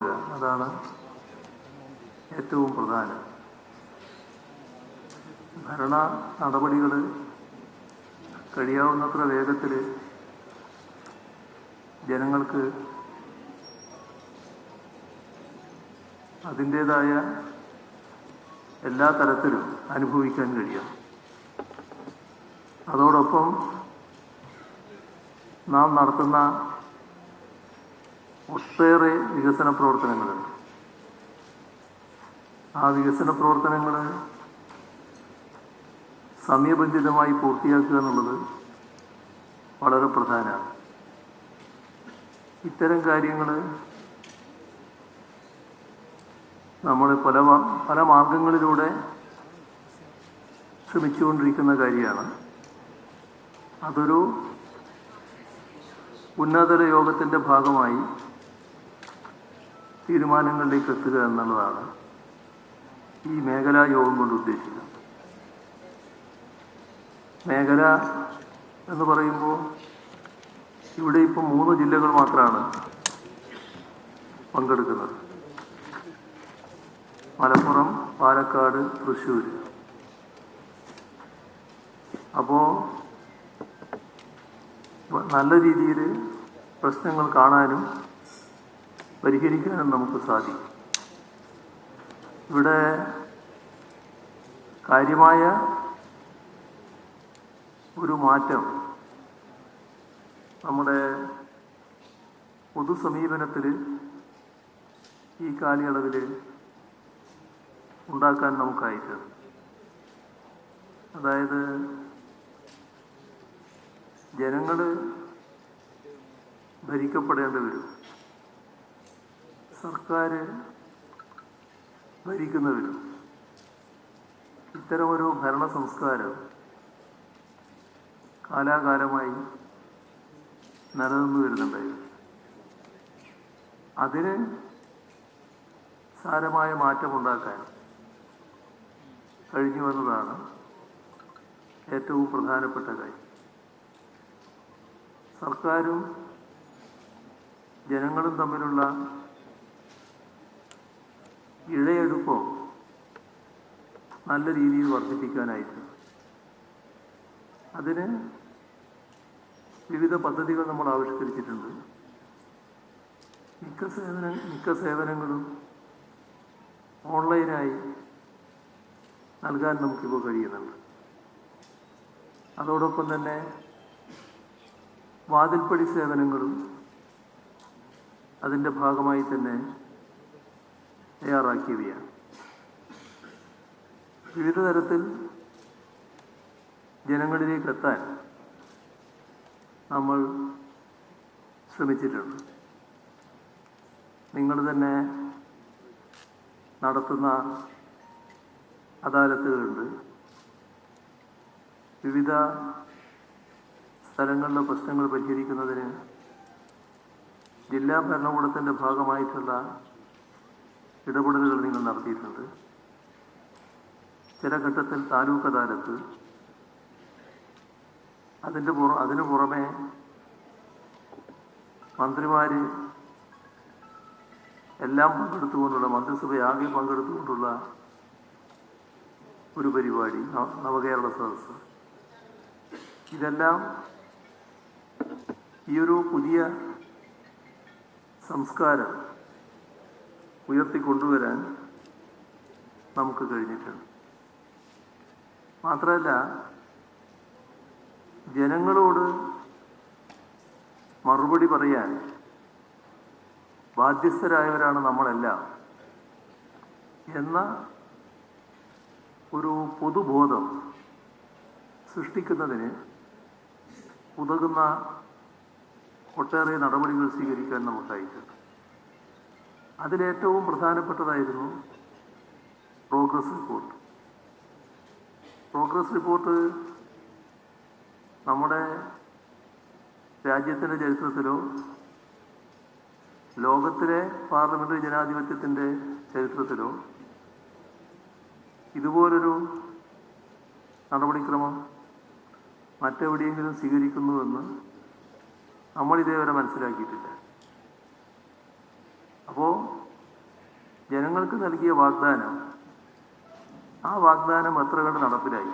അതാണ് ഏറ്റവും പ്രധാനം. ഭരണ നടപടികൾ കഴിയാവുന്നത്ര വേഗത്തിൽ ജനങ്ങൾക്ക് അതിന്റേതായ എല്ലാ തരത്തിലും അനുഭവിക്കാൻ കഴിയണം അതോടൊപ്പം നാം നടത്തുന്ന ഒട്ടേറെ വികസന പ്രവർത്തനങ്ങളുണ്ട്. ആ വികസന പ്രവർത്തനങ്ങൾ സമയബന്ധിതമായി പൂർത്തിയാക്കുക എന്നുള്ളത് വളരെ പ്രധാനമാണ്. ഇത്തരം കാര്യങ്ങൾ നമ്മൾ പല പല മാർഗങ്ങളിലൂടെ ശ്രമിച്ചുകൊണ്ടിരിക്കുന്ന കാര്യമാണ്. അതൊരു ഉന്നതതല യോഗത്തിന്റെ ഭാഗമായി തീരുമാനങ്ങളിലേക്ക് എത്തുക എന്നുള്ളതാണ് ഈ മേഖലാ യോഗം കൊണ്ട് ഉദ്ദേശിക്കുന്നത്. മേഖല എന്ന് പറയുമ്പോൾ ഇവിടെ ഇപ്പോൾ മൂന്ന് ജില്ലകൾ മാത്രമാണ് പങ്കെടുക്കുന്നത്. മലപ്പുറം പാലക്കാട് തൃശ്ശൂർ. അപ്പോൾ നല്ല രീതിയിൽ പ്രശ്നങ്ങൾ കാണാനും പരിഹരിക്കാനും നമുക്ക് സാധിക്കും. ഇവിടെ കാര്യമായ ഒരു മാറ്റം നമ്മുടെ പൊതുസമീപനത്തിൽ ഈ കാലയളവിൽ ഉണ്ടാക്കാൻ നമുക്കായിട്ട്. അതായത് ജനങ്ങൾ ഭരിക്കപ്പെടേണ്ടി വരും. സർക്കാർ ഭരിക്കുന്നവരും ഇത്തരമൊരു ഭരണ സംസ്കാരം കാലാകാലമായി നിലനിന്നു വരുന്നുണ്ടായിരുന്നു അതിന് സാരമായ മാറ്റമുണ്ടാക്കാൻ കഴിഞ്ഞു വന്നതാണ് ഏറ്റവും പ്രധാനപ്പെട്ട കാര്യം. സർക്കാരും ജനങ്ങളും തമ്മിലുള്ള ഇഴയെടുപ്പം നല്ല രീതിയിൽ വർദ്ധിപ്പിക്കാനായിട്ട്. അതിന് വിവിധ പദ്ധതികൾ നമ്മൾ ആവിഷ്കരിച്ചിട്ടുണ്ട്. മിക്ക സേവന മിക്ക സേവനങ്ങളും ഓൺലൈനായി നൽകാൻ നമുക്കിപ്പോൾ കഴിയുന്നുണ്ട്. അതോടൊപ്പം തന്നെ വാതിൽപ്പടി സേവനങ്ങളും അതിന്റെ ഭാഗമായി തന്നെ തയ്യാറാക്കിയവയാണ്. വിവിധ തരത്തിൽ ജനങ്ങളിലേക്ക് എത്താൻ നമ്മൾ ശ്രമിച്ചിട്ടുണ്ട്. നിങ്ങൾ തന്നെ നടത്തുന്ന അദാലത്തുകളുണ്ട്. വിവിധ സ്ഥലങ്ങളിലെ പ്രശ്നങ്ങൾ പരിഹരിക്കുന്നതിന് ജില്ലാ ഭരണകൂടത്തിന്റെ ഭാഗമായിട്ടുള്ള ഇടപെടലുകൾ നിങ്ങൾ നടത്തിയിട്ടുണ്ട്. ചില ഘട്ടത്തിൽ താലൂക്ക് അദാലത്ത് അതിന്റെ പുറ അതിനു പുറമെ മന്ത്രിമാർ എല്ലാം പങ്കെടുത്തുകൊണ്ടുള്ള മന്ത്രിസഭയാകെ പങ്കെടുത്തുകൊണ്ടുള്ള ഒരു പരിപാടി നവകേരള സദസ് ഇതെല്ലാം ഈ ഒരു പുതിയ സംസ്കാരം ഉയർത്തിക്കൊണ്ടുവരാൻ നമുക്ക് കഴിഞ്ഞിട്ടുണ്ട്. മാത്രമല്ല ജനങ്ങളോട് മറുപടി പറയാൻ ബാധ്യസ്ഥരായവരാണ് നമ്മളെല്ലാം എന്ന ഒരു പൊതുബോധം സൃഷ്ടിക്കുന്നതിന് ഉതകുന്ന ഒട്ടേറെ നടപടികൾ സ്വീകരിക്കാൻ നമുക്കായിട്ടുണ്ട്. അതിലേറ്റവും പ്രധാനപ്പെട്ടതായിരുന്നു പ്രോഗ്രസ് റിപ്പോർട്ട് പ്രോഗ്രസ് റിപ്പോർട്ട് നമ്മുടെ രാജ്യത്തിന്റെ ചരിത്രത്തിലോ ലോകത്തിലെ പാർലമെന്ററി ജനാധിപത്യത്തിന്റെ ചരിത്രത്തിലോ ഇതുപോലൊരു നടപടിക്രമം മറ്റെവിടെയെങ്കിലും സ്വീകരിക്കുന്നുവെന്ന് നമ്മൾ ഇതേവരെ മനസ്സിലാക്കിയിട്ടില്ല. അപ്പോൾ ജനങ്ങൾക്ക് നൽകിയ വാഗ്ദാനം ആ വാഗ്ദാനം എത്ര കണ്ട് നടപ്പിലായി?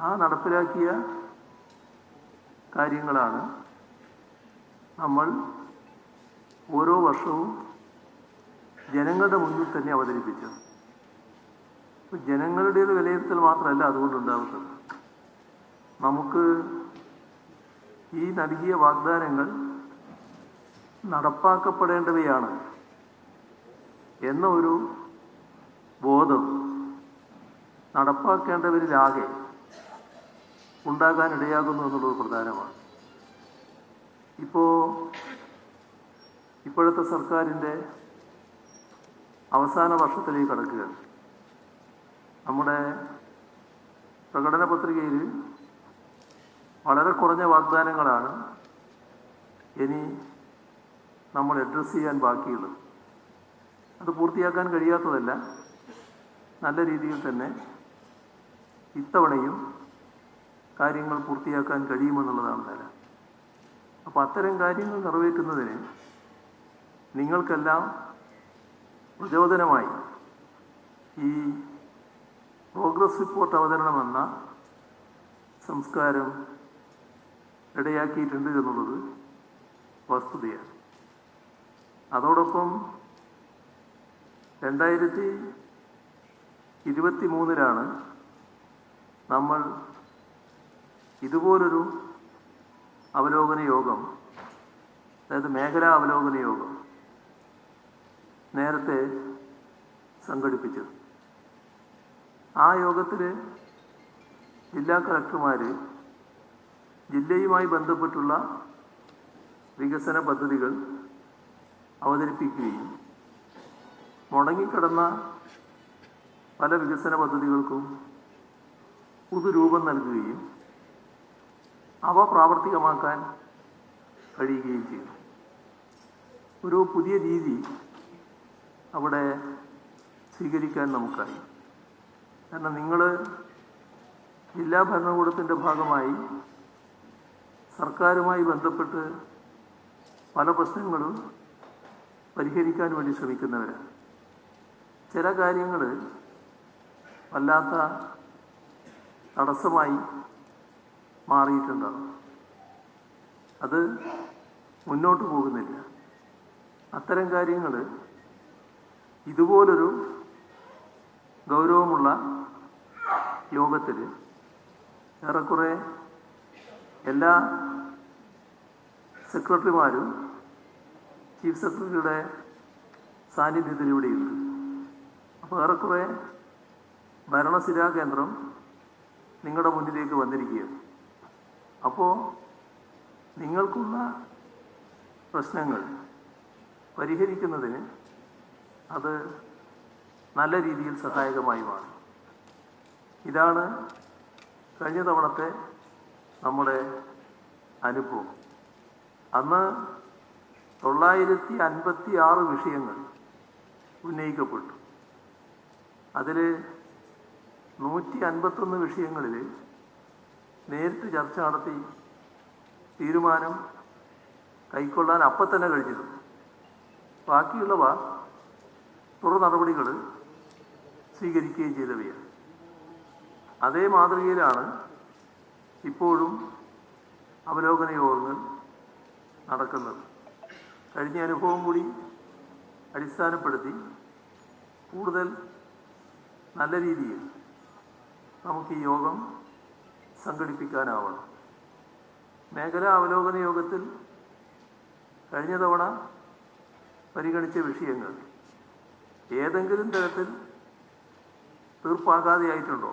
ആ നടപ്പിലാക്കിയ കാര്യങ്ങളാണ് നമ്മൾ ഓരോ വർഷവും ജനങ്ങളുടെ മുന്നിൽ തന്നെ അവതരിപ്പിച്ചത്. ഇപ്പൊ ജനങ്ങളുടേത് വിലയിരുത്തൽ മാത്രമല്ല അതുകൊണ്ടുണ്ടാകുന്നത് നമുക്ക് ഈ നൽകിയ വാഗ്ദാനങ്ങൾ നടപ്പാക്കപ്പെടേണ്ടവയാണ് എന്ന ഒരു ബോധം നടപ്പാക്കേണ്ടവരിലാകെ ഉണ്ടാകാനിടയാകുന്നു എന്നുള്ളത് പ്രധാനമാണ്. ഇപ്പോൾ ഇപ്പോഴത്തെ സർക്കാരിന്റെ അവസാന വർഷത്തിലേക്ക് കടക്കുകയാണ് നമ്മുടെ പ്രകടന പത്രികയിൽ വളരെ കുറഞ്ഞ വാഗ്ദാനങ്ങളാണ് ഇനി നമ്മൾ അഡ്രസ്സ് ചെയ്യാൻ ബാക്കിയുള്ളത്. അത് പൂർത്തിയാക്കാൻ കഴിയാത്തതല്ല. നല്ല രീതിയിൽ തന്നെ ഇത്തവണയും കാര്യങ്ങൾ പൂർത്തിയാക്കാൻ കഴിയുമെന്നുള്ളതാണ് നില. അപ്പോൾ അത്തരം കാര്യങ്ങൾ നിറവേറ്റുന്നതിന് നിങ്ങൾക്കെല്ലാം പ്രചോദനമായി ഈ പ്രോഗ്രസ് റിപ്പോർട്ട് അവതരണം എന്ന സംസ്കാരം ഇടയാക്കിയിട്ടുണ്ട് എന്നുള്ളത് വസ്തുതയാണ്. അതോടൊപ്പം രണ്ടായിരത്തി ഇരുപത്തി മൂന്നിലാണ് നമ്മൾ ഇതുപോലൊരു അവലോകന യോഗം അതായത് മേഖലാ അവലോകന യോഗം നേരത്തെ സംഘടിപ്പിച്ചത്. ആ യോഗത്തിൽ ജില്ലാ കളക്ടർമാർ ജില്ലയുമായി ബന്ധപ്പെട്ടുള്ള വികസന പദ്ധതികൾ അവതരിപ്പിക്കുകയും മുടങ്ങിക്കിടന്ന പല വികസന പദ്ധതികൾക്കും പുതുരൂപം നൽകുകയും അവ പ്രാവർത്തികമാക്കാൻ കഴിയുകയും ചെയ്തു. ഒരു പുതിയ രീതി അവിടെ സ്വീകരിക്കാൻ നമുക്കായി കാരണം നിങ്ങൾ ജില്ലാ ഭരണകൂടത്തിന്റെ ഭാഗമായി സർക്കാരുമായി ബന്ധപ്പെട്ട് പല പ്രശ്നങ്ങളും പരിഹരിക്കാൻ വേണ്ടി ശ്രമിക്കുന്നവരാണ് ചില കാര്യങ്ങൾ വല്ലാത്ത തടസ്സമായി മാറിയിട്ടുണ്ടാകും അത് മുന്നോട്ട് പോകുന്നില്ല. അത്തരം കാര്യങ്ങൾ ഇതുപോലൊരു ഗൗരവമുള്ള യോഗത്തിൽ ഏറെക്കുറെ എല്ലാ സെക്രട്ടറിമാരും ചീഫ് സെക്രട്ടറിയുടെ സാന്നിധ്യത്തിൽ ഇവിടെയുണ്ട് അപ്പോൾ ഏറെക്കുറെ ഭരണസിരാ കേന്ദ്രം നിങ്ങളുടെ മുന്നിലേക്ക് വന്നിരിക്കുകയാണ്. അപ്പോൾ നിങ്ങൾക്കുള്ള പ്രശ്നങ്ങൾ പരിഹരിക്കുന്നതിന് അത് നല്ല രീതിയിൽ സഹായകമായി മാറും. ഇതാണ് കഴിഞ്ഞ തവണത്തെ നമ്മുടെ അനുഭവം. അന്ന് തൊള്ളായിരത്തി അൻപത്തി ആറ് വിഷയങ്ങൾ ഉന്നയിക്കപ്പെട്ടു. അതിൽ നൂറ്റി അൻപത്തൊന്ന് വിഷയങ്ങളിൽ നേരിട്ട് ചർച്ച നടത്തി തീരുമാനം കൈക്കൊള്ളാൻ അപ്പം തന്നെ കഴിഞ്ഞിരുന്നു. ബാക്കിയുള്ളവ തുടർ നടപടികൾ സ്വീകരിക്കുകയും ചെയ്തവയാണ്. അതേ മാതൃകയിലാണ് ഇപ്പോഴും അവലോകന യോഗങ്ങൾ നടക്കുന്നത്. കഴിഞ്ഞ അനുഭവം കൂടി അടിസ്ഥാനപ്പെടുത്തി കൂടുതൽ നല്ല രീതിയിൽ നമുക്ക് ഈ യോഗം സംഘടിപ്പിക്കാനാവണം. മേഖലാ അവലോകന യോഗത്തിൽ കഴിഞ്ഞ തവണ പരിഗണിച്ച വിഷയങ്ങൾ ഏതെങ്കിലും തരത്തിൽ തീർപ്പാകാതെയായിട്ടുണ്ടോ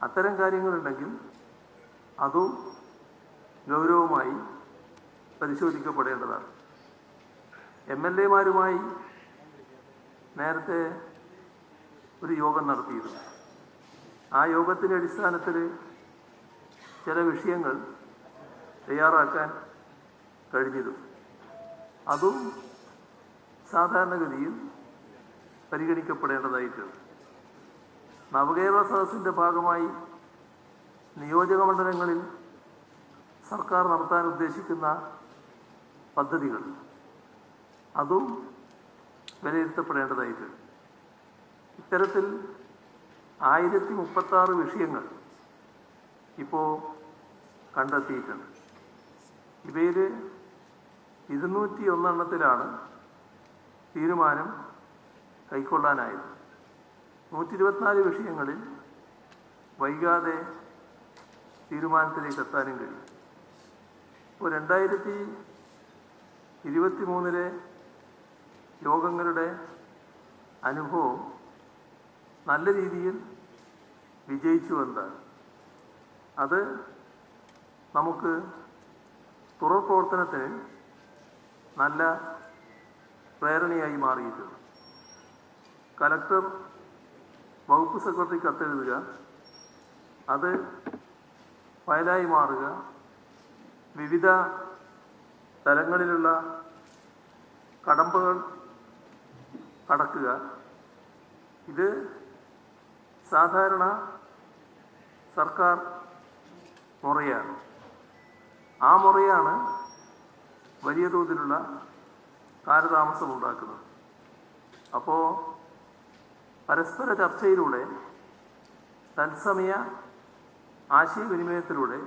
അത്തരം കാര്യങ്ങളുണ്ടെങ്കിൽ അതും ഗൗരവമായി പരിശോധിക്കപ്പെടേണ്ടതാണ്. എം എൽ എമാരുമായി നേരത്തെ ഒരു യോഗം നടത്തിയിരുന്നു. ആ യോഗത്തിന്റെ അടിസ്ഥാനത്തിൽ ചില വിഷയങ്ങൾ തയ്യാറാക്കാൻ കഴിഞ്ഞിരുന്നു. അതും സാധാരണഗതിയിൽ പരിഗണിക്കപ്പെടേണ്ടതായിട്ടുണ്ട്. നവകേരള സദസ്സിന്റെ ഭാഗമായി നിയോജക മണ്ഡലങ്ങളിൽ സർക്കാർ നടത്താൻ ഉദ്ദേശിക്കുന്ന പദ്ധതികൾ അതും വിലയിരുത്തപ്പെടേണ്ടതായിട്ടുണ്ട് ഇത്തരത്തിൽ ആയിരത്തി മുപ്പത്താറ് വിഷയങ്ങൾ ഇപ്പോൾ കണ്ടെത്തിയിട്ടുണ്ട്. ഇവയിൽ ഇരുന്നൂറ്റി ഒന്നെണ്ണത്തിലാണ് തീരുമാനം കൈക്കൊള്ളാനായത്. നൂറ്റി ഇരുപത്തിനാല് വിഷയങ്ങളിൽ വൈകാതെ തീരുമാനത്തിലേക്ക് എത്താനും കഴിയും. ഇപ്പോൾ രണ്ടായിരത്തി ഇരുപത്തി മൂന്നിലെ യോഗങ്ങളുടെ അനുഭവം നല്ല രീതിയിൽ വിജയിച്ചു എന്താണ് അത് നമുക്ക് തുടർ പ്രവർത്തനത്തിന് നല്ല പ്രേരണയായി മാറിയിട്ടുണ്ട്. കലക്ടർ വകുപ്പ് സെക്രട്ടറി കത്തെഴുതുക അത് ഫയലായി മാറുക വിവിധ തലങ്ങളിലുള്ള കടമ്പകൾ കടക്കുക ഇത് സാധാരണ സർക്കാർ മുറയാണ്. ആ മുറയാണ് വലിയ തോതിലുള്ള കാലതാമസം ഉണ്ടാക്കുന്നത്. അപ്പോൾ പരസ്പര ചർച്ചയിലൂടെ തത്സമയ ആശയവിനിമയത്തിലൂടെ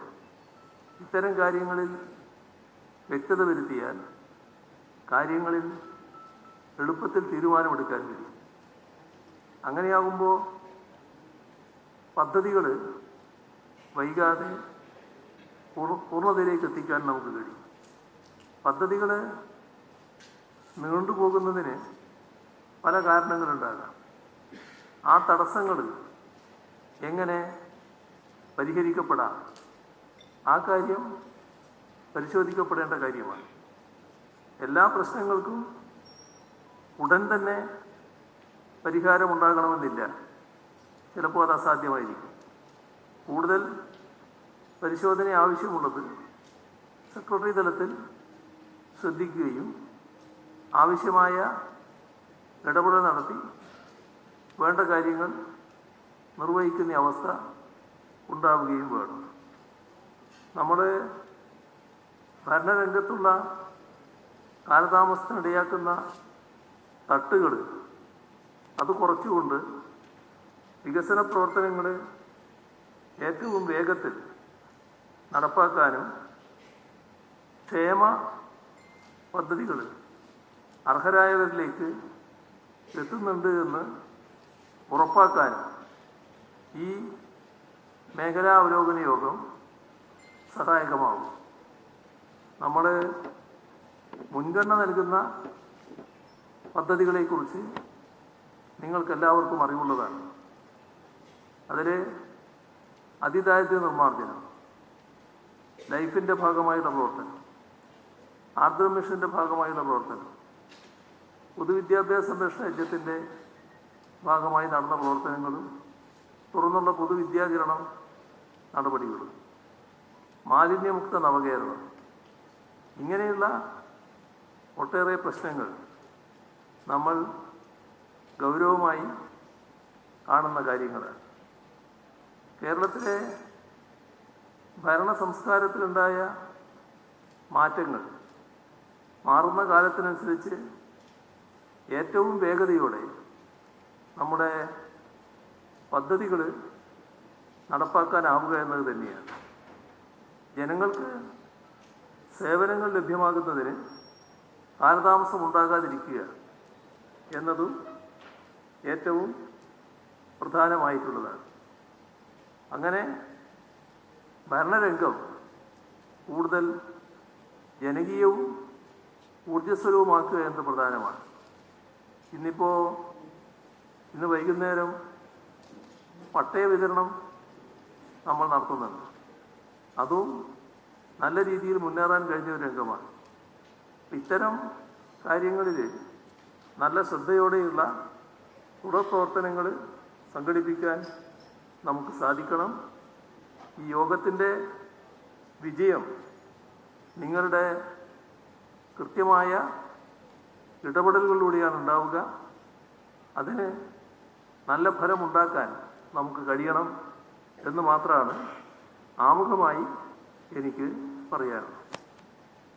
ഇത്തരം കാര്യങ്ങളിൽ വ്യക്തത വരുത്തിയാൽ കാര്യങ്ങളിൽ എളുപ്പത്തിൽ തീരുമാനമെടുക്കാൻ കഴിയും. അങ്ങനെയാകുമ്പോൾ പദ്ധതികൾ വൈകാതെ പൂർ- പൂർണതയിലേക്ക് എത്തിക്കാൻ നമുക്ക് കഴിയും. പദ്ധതികൾ നീണ്ടുപോകുന്നതിന് പല കാരണങ്ങളുണ്ടാകാം. ആ തടസ്സങ്ങൾ എങ്ങനെ പരിഹരിക്കപ്പെടാം? ആ കാര്യം പരിശോധിക്കപ്പെടേണ്ട കാര്യമാണ്. എല്ലാ പ്രശ്നങ്ങൾക്കും ഉടൻ തന്നെ പരിഹാരം ഉണ്ടാകണമെന്നില്ല ചിലപ്പോൾ അത് അസാധ്യമായിരിക്കും. കൂടുതൽ പരിശോധന ആവശ്യമുള്ളത് സെക്രട്ടറി തലത്തിൽ ശ്രദ്ധിക്കുകയും ആവശ്യമായ ഇടപെടൽ നടത്തി വേണ്ട കാര്യങ്ങൾ നിർവഹിക്കുന്ന അവസ്ഥ ഉണ്ടാവുകയും വേണം. നമ്മൾ ഭരണരംഗത്തുള്ള കാലതാമസത്തിനിടയാക്കുന്ന തട്ടുകൾ അത് കുറച്ചുകൊണ്ട് വികസന പ്രവർത്തനങ്ങൾ ഏറ്റവും വേഗത്തിൽ നടപ്പാക്കാനും ക്ഷേമ പദ്ധതികൾ അർഹരായവരിലേക്ക് എത്തുന്നുണ്ട് എന്ന് ഉറപ്പാക്കാനും ഈ മേഖലാ അവലോകന യോഗം സഹായകമാകും. നമ്മൾ മുൻഗണന നൽകുന്ന പദ്ധതികളെക്കുറിച്ച് നിങ്ങൾക്കെല്ലാവർക്കും അറിവുള്ളതാണ്. അതിൽ അതിദാരിദ്ര്യ നിർമ്മാർജനം ലൈഫിന്റെ ഭാഗമായുള്ള പ്രവർത്തനം ആർദ്ര മിഷന്റെ ഭാഗമായുള്ള പ്രവർത്തനം പൊതുവിദ്യാഭ്യാസ സംരക്ഷണ യജ്ഞത്തിന്റെ ഭാഗമായി നടന്ന പ്രവർത്തനങ്ങളും തുറന്നുള്ള പൊതുവിദ്യാചരണം നടപടികളും മാലിന്യമുക്ത നവകേരളം ഇങ്ങനെയുള്ള ഒട്ടേറെ പ്രശ്നങ്ങൾ നമ്മൾ ഗൗരവമായി കാണുന്ന കാര്യങ്ങൾ കേരളത്തിലെ ഭരണ സംസ്കാരത്തിലുണ്ടായ മാറ്റങ്ങൾ മാറുന്ന കാലത്തിനനുസരിച്ച് ഏറ്റവും വേഗതയോടെ നമ്മുടെ പദ്ധതികൾ നടപ്പാക്കാനാവുക എന്നത് തന്നെയാണ്. ജനങ്ങൾക്ക് സേവനങ്ങൾ ലഭ്യമാകുന്നതിന് കാലതാമസം ഉണ്ടാകാതിരിക്കുക എന്നതും ഏറ്റവും പ്രധാനമായിട്ടുള്ളതാണ്. അങ്ങനെ ഭരണരംഗം കൂടുതൽ ജനകീയവും ഊർജസ്വലവുമാക്കുക എന്നത് പ്രധാനമാണ്. ഇന്നിപ്പോൾ ഇന്ന് വൈകുന്നേരം പട്ടയ വിതരണം നമ്മൾ നടത്തുന്നുണ്ട്. അതും നല്ല രീതിയിൽ മുന്നേറാൻ കഴിഞ്ഞ ഒരു രംഗമാണ്. ഇത്തരം കാര്യങ്ങളിൽ നല്ല ശ്രദ്ധയോടെയുള്ള തുടർ പ്രവർത്തനങ്ങൾ സംഘടിപ്പിക്കാൻ നമുക്ക് സാധിക്കണം. ഈ യോഗത്തിന്റെ വിജയം നിങ്ങളുടെ കൃത്യമായ ഇടപെടലുകളിലൂടെയാണ് ഉണ്ടാവുക. അതിന് നല്ല ഫലമുണ്ടാക്കാൻ നമുക്ക് കഴിയണം എന്ന് മാത്രമാണ് ആമുഖമായി എനിക്ക് പറയാനുള്ളത്.